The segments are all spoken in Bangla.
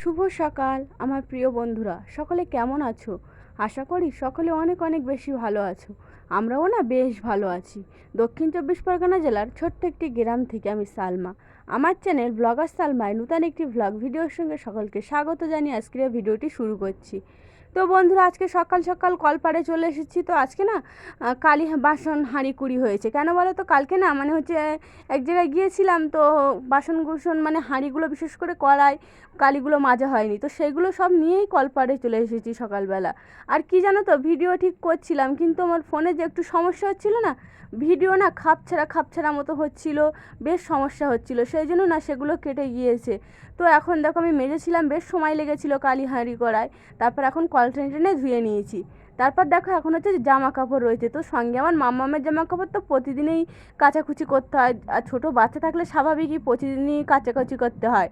শুভ সকাল, আমার প্রিয় বন্ধুরা। সকলে কেমন আছো? আশা করি সকলে অনেক অনেক বেশি ভালো আছো। আমরাও না বেশ ভালো আছি। দক্ষিণ চব্বিশ পরগনা জেলার ছোট্ট একটি গ্রাম থেকে আমি সালমা। আমার চ্যানেল ব্লগার সালমায় নূতন একটি ভ্লগ ভিডিওর সঙ্গে সকলকে স্বাগত জানিয়ে আজকের ভিডিওটি শুরু করছি। তো বন্ধুরা, আজকে সকাল সকাল কলপাড়ে চলে এসেছি। তো আজকে না কালি বাসন হাঁড়ি কুড়ি হয়েছে। কেন বলো তো? কালকে না মানে হচ্ছে এক জায়গায় গিয়েছিলাম, তো বাসন কুসন মানে হাঁড়িগুলো বিশেষ করে কড়াই, কালিগুলো মাজা হয়নি। তো সেগুলো সব নিয়েই কলপাড়ে চলে এসেছি সকালবেলা। আর কি জানো তো, ভিডিও ঠিক করছিলাম, কিন্তু আমার ফোনে যে একটু সমস্যা হচ্ছিল না, ভিডিও না খাপছাড়া খাপছাড়া মতো হচ্ছিল, বেশ সমস্যা হচ্ছিল। সেই জন্য না সেগুলো কেটে গিয়েছে। তো এখন দেখো আমি মেজেছিলাম, বেশ সময় লেগেছিলো কালি হাঁড়ি করায়। তারপর এখন কল টেনে ধুয়ে নিয়েছি। তারপর দেখো এখন হচ্ছে জামা কাপড় রয়েছে। তো সঙ্গে আমার মাম্মামের জামা কাপড় তো প্রতিদিনই কাচাকুচি করতে হয়। আর ছোটো বাচ্চা থাকলে স্বাভাবিকই প্রতিদিনই কাচাকুচি করতে হয়।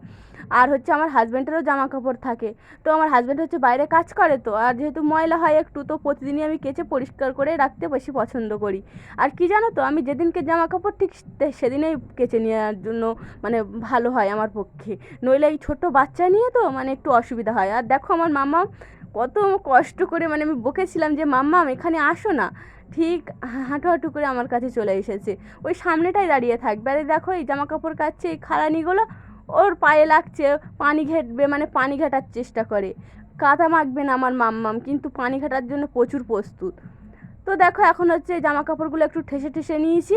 আর হচ্ছে আমার হাজব্যান্ডেরও জামা কাপড় থাকে। তো আমার হাজব্যান্ড হচ্ছে বাইরে কাজ করে তো, আর যেহেতু ময়লা হয় একটু, তো প্রতিদিনই আমি কেচে পরিষ্কার করে রাখতে বেশি পছন্দ করি। আর কি জানো তো, আমি যেদিনকে জামা কাপড় ঠিক সেদিনেই কেচে নেওয়ার জন্য মানে ভালো হয় আমার পক্ষে। নইলে এই ছোটো বাচ্চা নিয়ে তো মানে একটু অসুবিধা হয়। আর দেখো আমার মামা কত কষ্ট করে মানে আমি বকেছিলাম যে মাম্মাম এখানে আসো না। ঠিক হাঁটু হাঁটু করে আমার কাছে চলে এসেছে। ওই সামনেটাই দাঁড়িয়ে থাকবে। আরে দেখো, এই জামা কাপড় কাচ্ছে এই খালানিগুলো, ওর পায়ে লাগছে, পানি ঘেটবে মানে পানি ঘাটার চেষ্টা করে। কাদা মাখবে না আমার মাম্মাম, কিন্তু পানি ঘাটার জন্য প্রচুর প্রস্তুত। তো দেখো এখন হচ্ছে জামা কাপড়গুলো একটু ঠেসে ঠেসে নিয়েছি।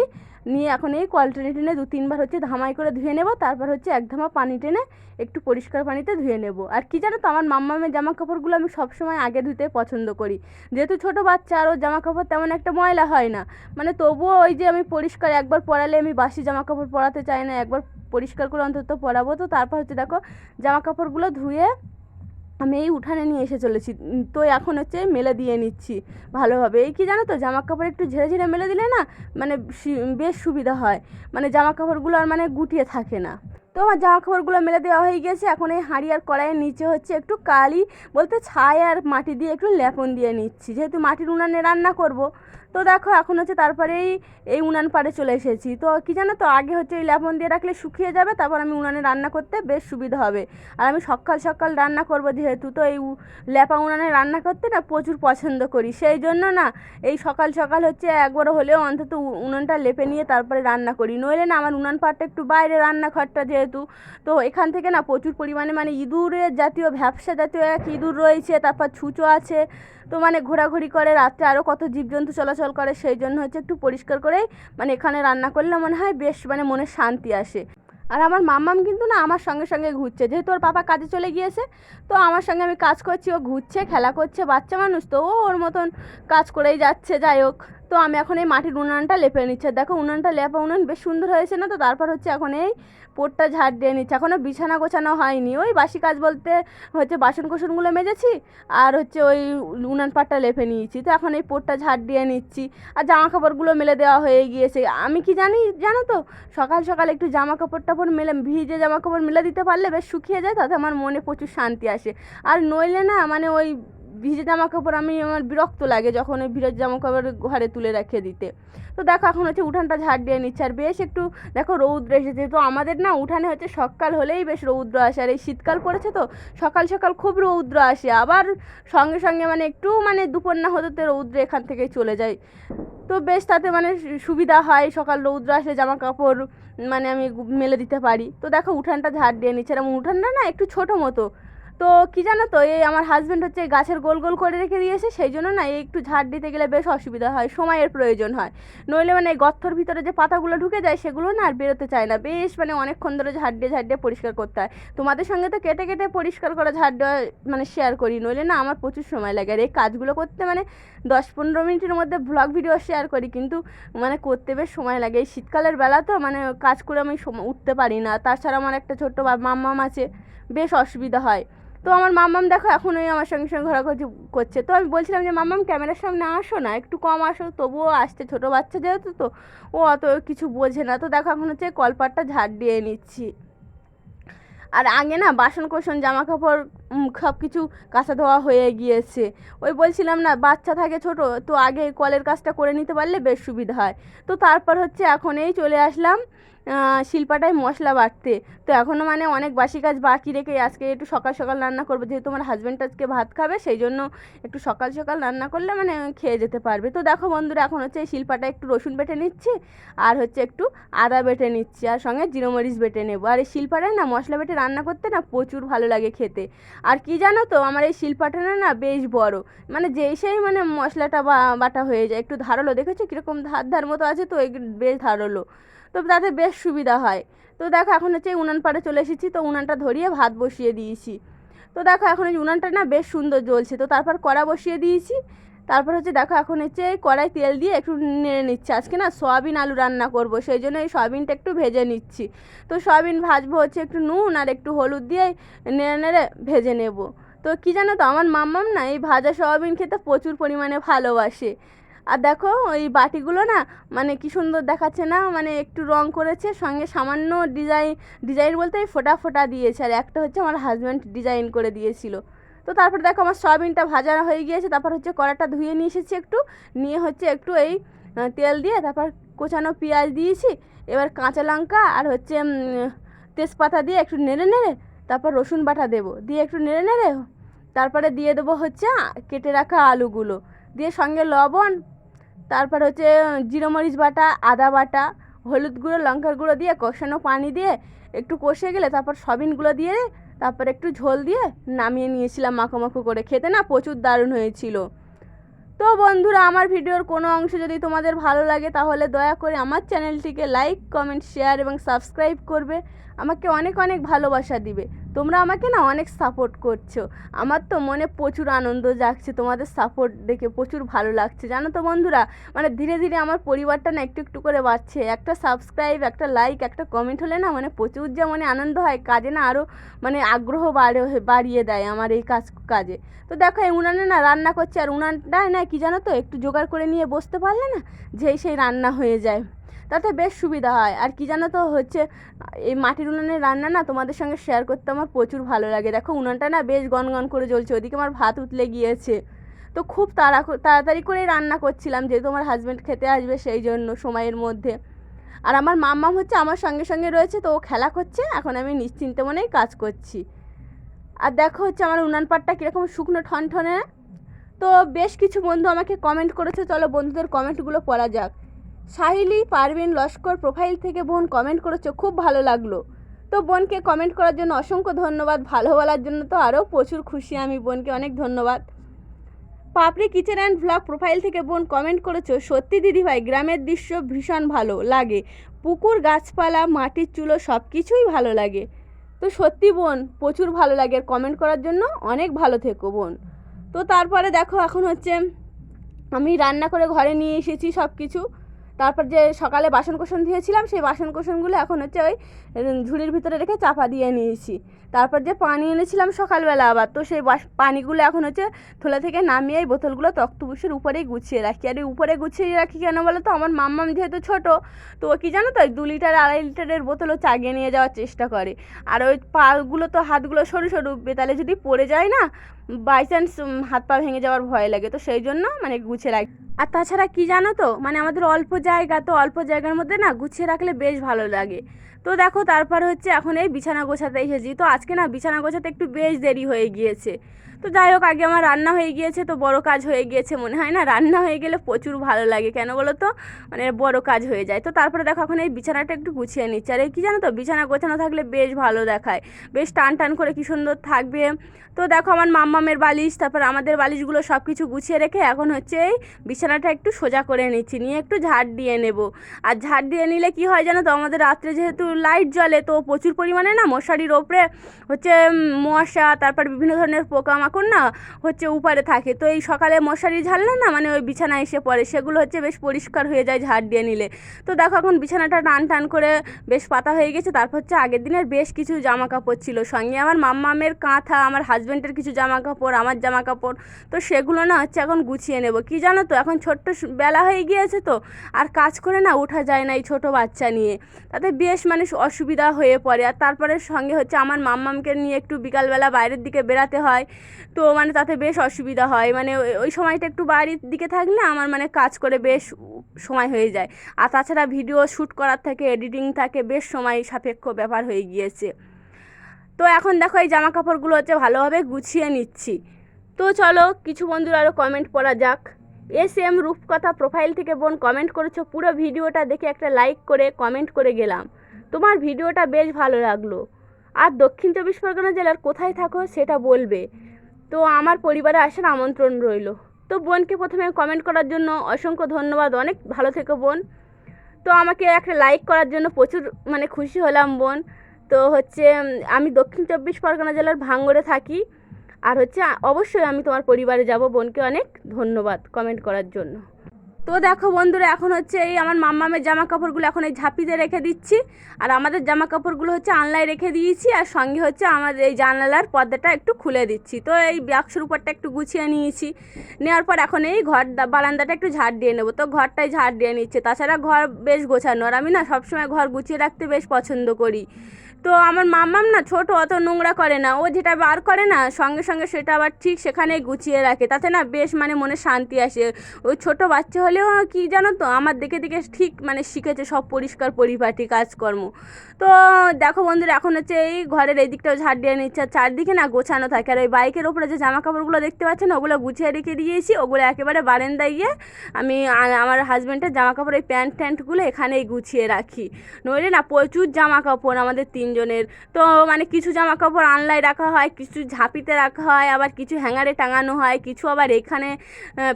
নিয়ে এখন এই কল টেনে টেনে দু তিনবার হচ্ছে ধামাই করে ধুয়ে নেব, তারপর হচ্ছে এক ধামা পানি টেনে একটু পরিষ্কার পানিতে ধুয়ে নেব। আর কি জানো তো, আমার মাম্মামের জামা কাপড়গুলো আমি সবসময় আগে ধুতে পছন্দ করি। যেহেতু ছোটো বাচ্চা, আর ওর জামা কাপড় তেমন একটা ময়লা হয় না। মানে তবুও ওই যে আমি পরিষ্কার একবার পরালে আমি বাসি জামা কাপড় পরাতে চাই না, একবার পরিষ্কার করে অন্তত পরাবো। তো তারপর হচ্ছে দেখো জামা কাপড়গুলো ধুয়ে আমি এই উঠানে নিয়ে এসে চলেছি। তো এখন হচ্ছে মেলে দিয়ে নিচ্ছি ভালোভাবে। এই কি জানো তো জামা কাপড় একটু ঝেড়ে ঝেড়ে মেলে দিলে না মানে বেশ সুবিধা হয়। মানে জামা কাপড়গুলো আর মানে গুটিয়ে থাকে না। তো আমার জামা কাপড়গুলো মেলে দেওয়া হয়ে গেছে। এখন এই হাঁড়ি আর কড়াইয়ের নিচে হচ্ছে একটু কালি, বলতে ছাই আর মাটি দিয়ে একটু লেপন দিয়ে নিচ্ছি। যেহেতু মাটির উনানে রান্না করব তো দেখো, এখন হচ্ছে তারপরেই এই উনান পাড়ে চলে এসেছি। তো কি জানো তো, আগে হচ্ছে এই লেপন দিয়ে রাখলে শুকিয়ে যাবে, তারপর আমি উনানে রান্না করতে বেশ সুবিধা হবে। আর আমি সকাল সকাল রান্না করব যেহেতু, তো এই ল্যাপা উনানে রান্না করতে না প্রচুর পছন্দ করি। সেই জন্য না, এই সকাল সকাল হচ্ছে একবার হলেও অন্তত উনুনটা লেপে নিয়ে তারপরে রান্না করি। নইলে না, আমার উনান পাড়টা একটু বাইরে রান্নাঘরটা যেহেতু, তো এখান থেকে না প্রচুর পরিমাণে মানে ইঁদুরের জাতীয় ভ্যাবসা জাতীয় এক ইঁদুর রয়েছে, তারপর ছুঁচো আছে তো মানে ঘোরাঘুরি করে, রাত্রে আরও কত জীবজন্তু চলাচল করে, সেই জন্য হচ্ছে একটু পরিষ্কার করেই মানে এখানে রান্না করলে মনে হয় বেশ মানে মনে শান্তি আসে। আর আমার মাম্মাম কিন্তু না আমার সঙ্গে সঙ্গে ঘুরছে। যেহেতু ওর পাপা কাজে চলে গিয়েছে, তো আমার সঙ্গে আমি কাজ করছি, ও ঘুরছে, খেলা করছে, বাচ্চা মানুষ, তো ও ওর মতন কাজ করেই যাচ্ছে, যাই হোক। তো আমি এখন এই মাটির উনানটা লেপে নিচ্ছে। দেখো উনানটা লেপা উনান বেশ সুন্দর হয়েছে না তো? তারপর হচ্ছে এখন এই পোটটা ঝাড় দিয়ে নিচ্ছে। এখনও বিছানা গোছানো হয়নি। ওই বাসি কাজ বলতে হচ্ছে বাসন কোসনগুলো মেজেছি আর হচ্ছে ওই উনান পাটটা লেপে নিয়েছি। তো এখন এই পোটটা ঝাড় দিয়ে নিচ্ছি। আর জামা কাপড়গুলো মেলে দেওয়া হয়ে গিয়েছে। আমি কি জানি, জানো তো? সকাল সকাল একটু জামা কাপড় টাপড় মেলে, ভিজে জামা কাপড় মেলে দিতে পারলে বেশ শুকিয়ে যায়, তাতে আমার মনে প্রচুর শান্তি আসে। আর নইলে না মানে ওই ভিজে জামা কাপড় আমি আমার বিরক্ত লাগে যখন ওই ভিজে জামা কাপড় ঘরে তুলে রেখে দিতে। তো দেখো এখন হচ্ছে উঠানটা ঝাড় দিয়ে নিচ্ছে আর বেশ একটু দেখো রৌদ্র এসেছে। তো আমাদের না উঠানে হচ্ছে সকাল হলেই বেশ রৌদ্র আসে আর এই শীতকাল পড়েছে তো সকাল সকাল খুব রৌদ্র আসে। আবার সঙ্গে সঙ্গে মানে একটু মানে দুপুর না হতে তো রৌদ্র এখান থেকে চলে যায়। তো বেশ তাতে মানে সুবিধা হয় সকাল রৌদ্র আসলে জামা কাপড় মানে আমি মেলে দিতে পারি। তো দেখো উঠানটা ঝাড় দিয়ে নিচ্ছে। আর উঠানটা না একটু ছোটো মতো। তো কি জানো তো, এই আমার হাজব্যান্ড হচ্ছে গাছের গোল গোল করে রেখে দিয়েছে সেই জন্য না এই একটু ঝাড় দিতে গেলে বেশ অসুবিধা হয়, সময়ের প্রয়োজন হয়। নইলে মানে গর্তর ভিতরে যে পাতাগুলো ঢুকে যায়, সেগুলো না আর বেরোতে চায় না। বেশ মানে অনেকক্ষণ ধরে ঝাড় দিয়ে ঝাড় দিয়ে পরিষ্কার করতে হয়। তোমাদের সঙ্গে তো কেটে কেটে পরিষ্কার করা, ঝাড় দেওয়া মানে শেয়ার করি। নইলে না আমার প্রচুর সময় লাগে। আর এই কাজগুলো করতে মানে দশ পনেরো মিনিটের মধ্যে ব্লগ ভিডিও শেয়ার করি, কিন্তু মানে করতে বেশ সময় লাগে। এই শীতকালের বেলা তো মানে কাজ করে আমি উঠতে পারি না। তাছাড়া আমার একটা ছোট্ট বা- মাম্মাম আছে। বেশ অসুবিধা হয়। তো আমার মাম্মাম দেখো এখন ওই আমার সঙ্গে সঙ্গে ঘোরাঘুরি করছে। তো আমি বলছিলাম যে, মাম্মাম, ক্যামেরার সামনে আসো না, একটু কম আসো। তবুও আসছে ছোটো বাচ্চা যেহেতু তো, ও অত কিছু বোঝে না। তো দেখো এখন হচ্ছে কলপাটটা ঝাড় দিয়ে নিচ্ছি। আর আগে না বাসন কোসন জামা কাপড় সব কিছু কাঁচা ধোয়া হয়ে গিয়েছে। ওই বলছিলাম না, বাচ্চা থাকে ছোট, তো আগে কলের কাজটা করে নিতে পারলে বেশ সুবিধা হয়। তো তারপর হচ্ছে এখন এই চলে আসলাম। শিল্পাটায় মশলা বাটতে তো এখনও মানে অনেক বাসি কাজ বাকি রেখে আজকে একটু সকাল সকাল রান্না করব। যেহেতু আমার হাজব্যান্ড আজকে ভাত খাবে সেই জন্য একটু সকাল সকাল রান্না করলে মানে খেয়ে যেতে পারবে। তো দেখো বন্ধুরা, এখন হচ্ছে এই শিল্পাটা একটু রসুন বেটে নিচ্ছি, আর হচ্ছে একটু আদা বেটে নিচ্ছি, আর সঙ্গে জিরোমরিচ বেটে নেব। আর এই শিল্পাটায় না মশলা বেটে রান্না করতে না প্রচুর ভালো লাগে খেতে। আর কি জানো তো, আমার এই শিল্পাটা না বেশ বড়। মানে যেই সেই মানে মশলাটা বাটা হয়ে যায়। একটু ধারালো, দেখেছ কীরকম ধার ধার মতো আছে তো বেশ ধারালো। তো তাতে বেশ সুবিধা হয়। তো দেখো এখন হচ্ছে উনান পাড়ে চলে এসেছি, তো উনানটা ধরিয়ে ভাত বসিয়ে দিয়েছি। তো দেখো এখন এই উনানটা না বেশ সুন্দর জ্বলছে, তো তারপর কড়া বসিয়ে দিয়েছি। তারপর হচ্ছে দেখো এখন হচ্ছে এই কড়াই তেল দিয়ে একটু নেড়ে নিচ্ছি। আজকে না সয়াবিন আলু রান্না করব, সেই জন্য এই সয়াবিনটা একটু ভেজে নিচ্ছি। তো সয়াবিন ভাজবো হচ্ছে একটু নুন আর একটু হলুদ দিয়ে নেড়ে নেড়ে ভেজে নেব। তো কী জানো তো, আমার মাম্মাম না এই ভাজা সয়াবিন খেতে প্রচুর পরিমাণে ভালোবাসে। আর দেখো ওই বাটিগুলো না মানে কি সুন্দর দেখাচ্ছে না মানে একটু রং করেছে, সঙ্গে সামান্য ডিজাইন ডিজাইন বলতে ফোটা ফোটা দিয়েছে, আর একটা হচ্ছে আমার হাজব্যান্ড ডিজাইন করে দিয়েছিল। তো তারপর দেখো আমার সয়াবিনটা ভাজা হয়ে গিয়েছে, তারপর হচ্ছে কড়াটা ধুয়ে নিয়ে এসেছি একটু, নিয়ে হচ্ছে একটু এই তেল দিয়ে তারপর কোচানো পেঁয়াজ দিয়েছি, এবার কাঁচা লঙ্কা আর হচ্ছে তেজপাতা দিয়ে একটু নেড়ে নেড়ে তারপর রসুন বাটা দেবো, দিয়ে একটু নেড়ে নেড়ে তারপরে দিয়ে দেবো হচ্ছে কেটে রাখা আলুগুলো, দিয়ে সঙ্গে লবণ তারপর হচ্ছে জিরো মরিচ বাটা, আদা বাটা, হলুদ গুঁড়ো, লঙ্কার গুঁড়ো দিয়ে, কষানো পানি দিয়ে একটু কষে গেলে তারপর সবিনগুলো দিয়ে, তারপর একটু ঝোল দিয়ে নামিয়ে নিয়েছিলাম মাখো করে। খেতে না প্রচুর দারুণ হয়েছিল। তো বন্ধুরা, আমার ভিডিওর কোনো অংশ যদি তোমাদের ভালো লাগে তাহলে দয়া করে আমার চ্যানেলটিকে লাইক, কমেন্ট, শেয়ার এবং সাবস্ক্রাইব করবে। আমাকে অনেক অনেক ভালোবাসা দিবে। তোমরা আমাকে না অনেক সাপোর্ট করছ। আমার তো মনে প্রচুর আনন্দ জাগছে, তোমাদের সাপোর্ট দেখে প্রচুর ভালো লাগছে। জানো তো বন্ধুরা মানে ধীরে ধীরে আমার পরিবারটা না একটু একটু করে বাড়ছে। একটা সাবস্ক্রাইব একটা লাইক একটা কমেন্ট হলে না মানে প্রচুর যে মানে আনন্দ হয়, কাজে না আরও মানে আগ্রহ বাড়ে, বাড়িয়ে দেয় আমার এই কাজ, কাজে। তো দেখো এই উনানে না রান্না করছে, আর উনানটা না কি জানো তো, একটু জোগাড় করে নিয়ে বসতে পারলে না, যেই সেই রান্না হয়ে যায়। তাতে বেশ সুবিধা হয়। আর কি জানো তো হচ্ছে, এই মাটির উনানের রান্না না তোমাদের সঙ্গে শেয়ার করতে আমার প্রচুর ভালো লাগে। দেখো উনানটা না বেশ গনগন করে জ্বলছে, ওদিকে আমার ভাত উতলে গিয়েছে। তো খুব তাড়া তাড়াতাড়ি করেই রান্না করছিলাম, যেহেতু আমার হাজব্যান্ড খেতে আসবে সেই জন্য সময়ের মধ্যে। আর আমার মাম্মাম হচ্ছে আমার সঙ্গে সঙ্গে রয়েছে, তো ও খেলা করছে, এখন আমি নিশ্চিন্তে মনেই কাজ করছি। আর দেখো হচ্ছে আমার উনান পাটটা কীরকম শুকনো ঠনঠনে। তো বেশ কিছু বন্ধু আমাকে কমেন্ট করেছে, চলো বন্ধুদের কমেন্টগুলো পড়া যাক। সাহিলি, পারভিন, লস্কর প্রোফাইল থেকে বোন কমেন্ট করেছ, খুব ভালো লাগল। তো বোনকে কমেন্ট করার জন্য অসংখ্য ধন্যবাদ, ভালো বলার জন্য তো আরও প্রচুর খুশি আমি বোনকে, অনেক ধন্যবাদ। Papri kitchen and vlog profile থেকে বোন কমেন্ট করেছ, সত্যি দিদিভাই, গ্রামের দৃশ্য ভীষণ ভালো লাগে। পুকুর, গাছপালা, মাটির চুলো সব কিছুই ভালো লাগে। তো সত্যি বোন, প্রচুর ভালো লাগে আর কমেন্ট করার জন্য, অনেক ভালো থেকো বোন। তো তারপরে দেখো, এখন হচ্ছে আমি রান্না করে ঘরে নিয়ে এসেছি সব কিছু তারপর যে সকালে বাসন কোসন ধুয়েছিলাম, সেই বাসন কোসনগুলো এখন হচ্ছে ওই ঝুড়ির ভিতরে রেখে চাপা দিয়ে নিয়েছি। তারপর যে পানি এনেছিলাম সকালবেলা আবার, তো সেই পানিগুলো এখন হচ্ছে থলে থেকে নামিয়ে এই বোতলগুলো তক্তবুসের উপরেই গুছিয়ে রাখি। আর এই উপরে গুছিয়ে রাখি কেন বলো তো? আমার মাম্মাম যেহেতু ছোটো, তো ও কী জানো তো দু লিটার, আড়াই লিটারের বোতলও চাগিয়ে নিয়ে যাওয়ার চেষ্টা করে। আর ওই পাগুলো তো হাতগুলো সরু সরু তাহলে যদি পড়ে যায় না বাই চান্স হাত পা ভেঙে যাওয়ার ভয় লাগে। তো সেই জন্য মানে গুছিয়ে রাখি। আর তাছাড়া কি জানো তো? মানে আমাদের অল্প জায়গা তো, অল্প জায়গার মধ্যে না গুছিয়ে রাখলে বেশ ভালো লাগে। তো দেখো তারপর হচ্ছে এখন এই বিছানা গোছাতে এসেছি। তো আজকে না বিছানা গোছাতে একটু বেশ দেরি হয়ে গিয়েছে। তো যাই হোক, আগে আমার রান্না হয়ে গিয়েছে, তো বড় কাজ হয়ে গিয়েছে মনে হয় না? রান্না হয়ে গেলে প্রচুর ভালো লাগে, কেন বলো তো? মানে বড় কাজ হয়ে যায়। তো তারপরে দেখো, এখন এই বিছানাটা একটু গুছিয়ে নিচ্ছে। আর এই কী জানো তো, বিছানা গোছানো থাকলে বেশ ভালো দেখায়। বেশ টান টান করে কী সুন্দর থাকবে। তো দেখো, আমার মাম্মামের বালিশ, তারপর আমাদের বালিশগুলো সব কিছু গুছিয়ে রেখে এখন হচ্ছে এই বিছানাটা একটু সোজা করে নিচ্ছি। নিয়ে একটু ঝাড় দিয়ে নেব। আর ঝাড় দিয়ে নিলে কি হয় জানো তো, আমাদের রাত্রে যেহেতু লাইট জ্বলে, তো প্রচুর পরিমাণে না মশারির ওপরে হচ্ছে মশা, তারপর বিভিন্ন ধরনের পোকামাকড় না হচ্ছে উপরে থাকে। তো এই সকালে মশারি ঝাড়লে না মানে ওই বিছানা এসে পড়ে। সেগুলো হচ্ছে বেশ পরিষ্কার হয়ে যায় ঝাড় দিয়ে নিলে। তো দেখো এখন বিছানাটা টান টান করে বেশ পাতা হয়ে গেছে। তারপর হচ্ছে আগের দিনের বেশ কিছু জামা কাপড় ছিল। সঙ্গে আমার মাম্মামের কাঁথা, আমার হাজব্যান্ডের কিছু জামা কাপড় আমার জামা কাপড় তো সেগুলো না হচ্ছে এখন গুছিয়ে নেব। কি জানো তো, এখন ছোট্ট বেলা হয়ে গিয়েছে তো, আর কাজ করে না ওঠা যায় না এই ছোটো বাচ্চা নিয়ে। তাতে বেশ মানে অসুবিধা হয়ে পড়ে। আর তারপরে সঙ্গে হচ্ছে আমার মাম্মামকে নিয়ে একটু বিকালবেলা বাইরের দিকে বেরাতে হয়। তো মানে তাতে বেশ অসুবিধা হয়। মানে ওই- সময়টা একটু বাড়ির দিকে থাকলে আমার মানে কাজ করে বেশ সময় হয়ে যায়। আর তাছাড়া ভিডিও শ্যুট করার থেকে, এডিটিং থাকে, বেশ সময় সাপেক্ষ ব্যাপার হয়ে গিয়েছে। তো এখন দেখো এই জামা কাপড়গুলো হচ্ছে ভালোভাবে গুছিয়ে নিচ্ছি। তো চলো কিছু বন্ধুরা আরও কমেন্ট পড়া যাক। এস এম রূপকথা প্রোফাইল থেকে বোন কমেন্ট করেছ, পুরো ভিডিওটা দেখে একটা লাইক করে কমেন্ট করে গেলাম। তোমার ভিডিওটা বেশ ভালো লাগল। আর দক্ষিণ চব্বিশ পরগনা জেলার কোথায় থাকো সেটা বলবে। তো আমার পরিবারে আসার আমন্ত্রণ রইল। তো বোনকে প্রথমে কমেন্ট করার জন্য অসংখ্য ধন্যবাদ, অনেক ভালো থেকো বোন। তো আমাকে একটা লাইক করার জন্য প্রচুর মানে খুশি হলাম বোন। তো হচ্ছে আমি দক্ষিণ চব্বিশ পরগনা জেলার ভাঙ্গড়ে থাকি। আর হচ্ছে, অবশ্যই আমি তোমার পরিবারে যাব। বোনকে অনেক ধন্যবাদ কমেন্ট করার জন্য। তো দেখো বন্ধুরা, এখন হচ্ছে এই আমার মাম্মামের জামা কাপড়গুলো এখন এই ঝাঁপিতে রেখে দিচ্ছি। আর আমাদের জামা কাপড়গুলো হচ্ছে আনলায় রেখে দিয়েছি, আর সঙ্গে হচ্ছে আমাদের এই জানালার পর্দাটা একটু খুলে দিচ্ছি। তো এই বাক্সর উপরটা একটু গুছিয়ে নিয়েছি। নেওয়ার পর এখন এই ঘর বারান্দাটা একটু ঝাড় দিয়ে নেব। তো ঘরটাই ঝাড় দিয়ে নিচ্ছে। তাছাড়া ঘর বেশ গোছানো। আর আমি না সবসময় ঘর গুছিয়ে রাখতে বেশ পছন্দ করি। তো আমার মাম্মাম না ছোট, অত নোংরা করে না। ও যেটা বার করে না, সঙ্গে সঙ্গে সেটা আবার ঠিক সেখানেই গুছিয়ে রাখে। তাতে না বেশ মানে মনে শান্তি আসে। ওই ছোট বাচ্চা হলেও কি জানো তো, আমার দেখে দেখে ঠিক মানে শিখেছে সব পরিষ্কার পরিপাটি কাজকর্ম। তো দেখো বন্ধুরা, এখন হচ্ছে এই ঘরের এই দিকটাও ঝাড় দিয়ে নিচ্ছে। চারদিকে না গোছানো থাকে। আর ওই বাইকের ওপরে যে জামা কাপড়গুলো দেখতে পাচ্ছেন, ওগুলো গুছিয়ে রেখে দিয়েছি। ওগুলো একেবারে বারান্দায় গিয়ে আমি আমার হাজব্যান্ডের জামা কাপড় এই প্যান্ট ট্যান্টগুলো এখানেই গুছিয়ে রাখি। নইলে না প্রচুর জামা কাপড় আমাদের তিনজনের। তো মানে কিছু জামা কাপড় আনলায় রাখা হয়, কিছু ঝাঁপিতে রাখা হয়, আবার কিছু হ্যাঙ্গারে টাঙানো হয়, কিছু আবার এখানে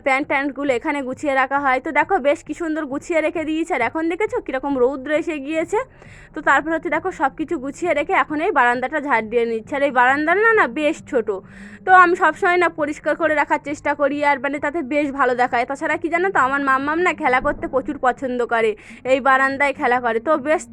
প্যান্ট ট্যান্টগুলো এখানে গুছিয়ে রাখা হয়। তো দেখো বেশ কি সুন্দর গুছিয়ে রেখে দিয়েছে। আর এখন দেখেছ কীরকম রৌদ্র এসে গিয়েছে? তো তারপর হচ্ছে দেখো সব কিছু গুছিয়ে রেখে এখন এই বারান্দাটা ঝাড় দিয়ে নিচ্ছে। আর এই বারান্দাটা না না বেশ ছোট। তো আমি সবসময় না পরিষ্কার করে রাখার চেষ্টা করি আর মানে তাতে বেশ ভালো দেখায়। তাছাড়া কি জানো তো, আমার মাম্মাম না খেলা করতে প্রচুর পছন্দ করে। এই বারান্দায় খেলা করে। তো বেশ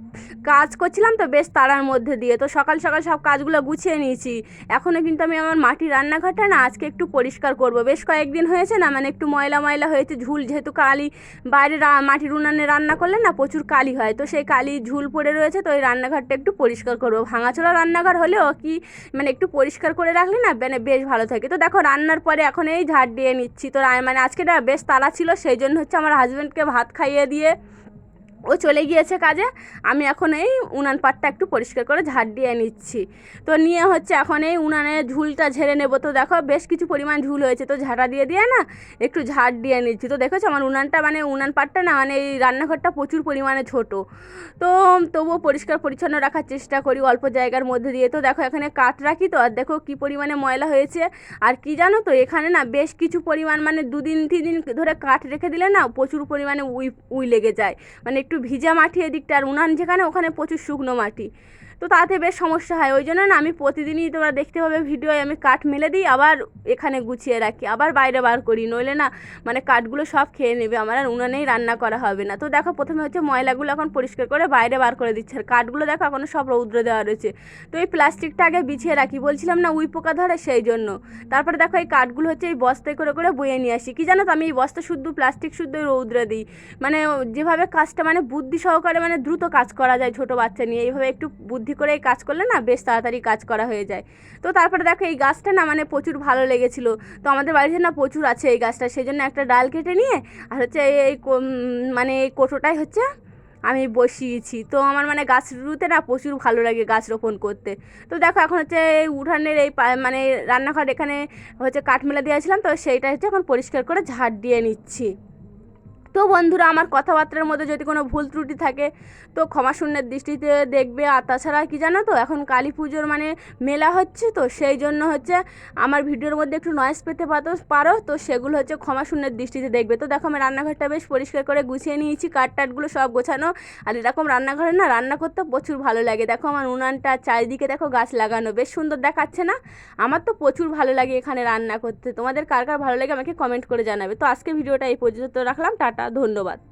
কাজ করছিলাম তো বেশ তাড়ার মধ্যে দিয়ে। তো সকাল সকাল সব কাজগুলো গুছিয়ে নিয়েছি। এখনও কিন্তু আমি আমার মাটির রান্নাঘরটা না আজকে একটু পরিষ্কার করব। বেশ কয়েকদিন হয়েছে না মানে একটু ময়লা ময়লা হয়েছে, ঝুল যেহেতু কালি বাইরে মাটির উনানে রান্না করলে না প্রচুর কালি হয়। তো সেই কালি ঝুল পড়ে রয়েছে, তো ওই রান্নাঘরটা একটু পরিষ্কার করব। ভাঙাচোরা রান্নাঘর হলেও কি মানে একটু পরিষ্কার করে রাখলে না মানে বেশ ভালো থাকে। তো দেখো রান্নার পরে এখন এই ঝাড় দিয়ে নিচ্ছি। তো মানে আজকে বেশ তাড়া ছিল, সেই জন্য হচ্ছে আমার হাজব্যান্ডকে ভাত খাইয়ে দিয়ে ও চলে গিয়েছে কাজে। আমি এখন এই উনান পাটটা একটু পরিষ্কার করে ঝাড় দিয়ে নিচ্ছি। তো নিয়ে হচ্ছে এখন এই উনানে ঝুলটা ঝেড়ে নেব। তো দেখো বেশ কিছু পরিমাণ ঝুল হয়েছে। তো ঝাড়া দিয়ে দিয়ে না একটু ঝাড় দিয়ে নিচ্ছি। তো দেখেছ আমার উনানটা মানে উনান পাটটা না মানে এই রান্নাঘরটা প্রচুর পরিমাণে ছোট। তো তবুও পরিষ্কার পরিচ্ছন্ন রাখার চেষ্টা করি অল্প জায়গার মধ্যে দিয়ে। তো দেখো এখানে কাঠ রাখি তো, আর দেখো কী পরিমাণে ময়লা হয়েছে। আর কি জানো তো এখানে না বেশ কিছু পরিমাণ মানে দুদিন তিন দিন ধরে কাঠ রেখে দিলে না প্রচুর পরিমাণে উই উই লেগে যায়। মানে একটু ভিজা মাটি এদিকটা আর উনান যেখানে ওখানে প্রচুর শুকনো মাটি। তো তাতে বেশ সমস্যা হয়। ওই জন্য না আমি প্রতিদিনই তোমরা দেখতে পাবে ভিডিও আমি কাঠ মেলে দিই, আবার এখানে গুছিয়ে রাখি, আবার বাইরে বার করি। নইলে না মানে কাঠগুলো সব খেয়ে নেবে, আমার আর উনানেই রান্না করা হবে না। তো দেখো, প্রথমে হচ্ছে ময়লাগুলো এখন পরিষ্কার করে বাইরে বার করে দিচ্ছে। আর কাঠগুলো দেখো, এখনও সব রৌদ্র দেওয়া রয়েছে। তো এই প্লাস্টিকটা আগে বিছিয়ে রাখি। বলছিলাম না উই পোকা ধরে সেই জন্য। তারপরে দেখো, এই কাঠগুলো হচ্ছে এই বস্তায় করে করে বয়ে নিয়ে আসি। কি জানো তো, আমি এই বস্তা শুদ্ধ, প্লাস্টিক শুদ্ধ রৌদ্রে দিই। মানে যেভাবে কাজটা মানে বুদ্ধি সহকারে মানে দ্রুত কাজ করা যায় ছোট বাচ্চা নিয়ে। এইভাবে একটু বুদ্ধি করে এই কাজ করলে না বেশ তাড়াতাড়ি কাজ করা হয়ে যায়। তো তারপরে দেখো এই গাছটা না মানে প্রচুর ভালো লেগেছিল। তো আমাদের বাড়িতে না প্রচুর আছে এই গাছটা। সেই জন্য একটা ডাল কেটে নিয়ে আর হচ্ছে এই মানে এই কোটোটাই হচ্ছে আমি বসিয়েছি। তো আমার মানে গাছ রুতে না প্রচুর ভালো লাগে গাছ রোপণ করতে। তো দেখো এখন হচ্ছে এই উঠানের এই মানে রান্নাঘর এখানে হচ্ছে কাঠমেলা দিয়েছিলাম। তো সেইটা হচ্ছে এখন পরিষ্কার করে ঝাড় দিয়ে নিচ্ছি। তো বন্ধুরা আমার কথাবার্তার মধ্যে যদি কোনো ভুল ত্রুটি থাকে তো ক্ষমা শূন্যের দৃষ্টিতে দেখবে। আর তাছাড়া কি জানো তো, এখন কালী পুজোর মানে মেলা হচ্ছে তো, সেই জন্য হচ্ছে আমার ভিডিওর মধ্যে একটু নয়েস পেতে পারো? তো সেগুলো হচ্ছে ক্ষমা শূন্যের দৃষ্টিতে দেখবে। তো দেখো আমি রান্নাঘরটা বেশ পরিষ্কার করে গুছিয়ে নিয়েছি কাঠ টাটগুলো সব গোছানো। আর এরকম রান্নাঘরে না রান্না করতে প্রচুর ভালো লাগে। দেখো আমার উনানটা চারিদিকে দেখো গাছ লাগানো, বেশ সুন্দর দেখাচ্ছে না? আমার তো প্রচুর ভালো লাগে এখানে রান্না করতে। তোমাদের কার কার ভালো লাগে আমাকে কমেন্ট করে জানাবে। তো আজকে ভিডিওটা এই পর্যন্ত রাখলাম, টাটা, ধন্যবাদ।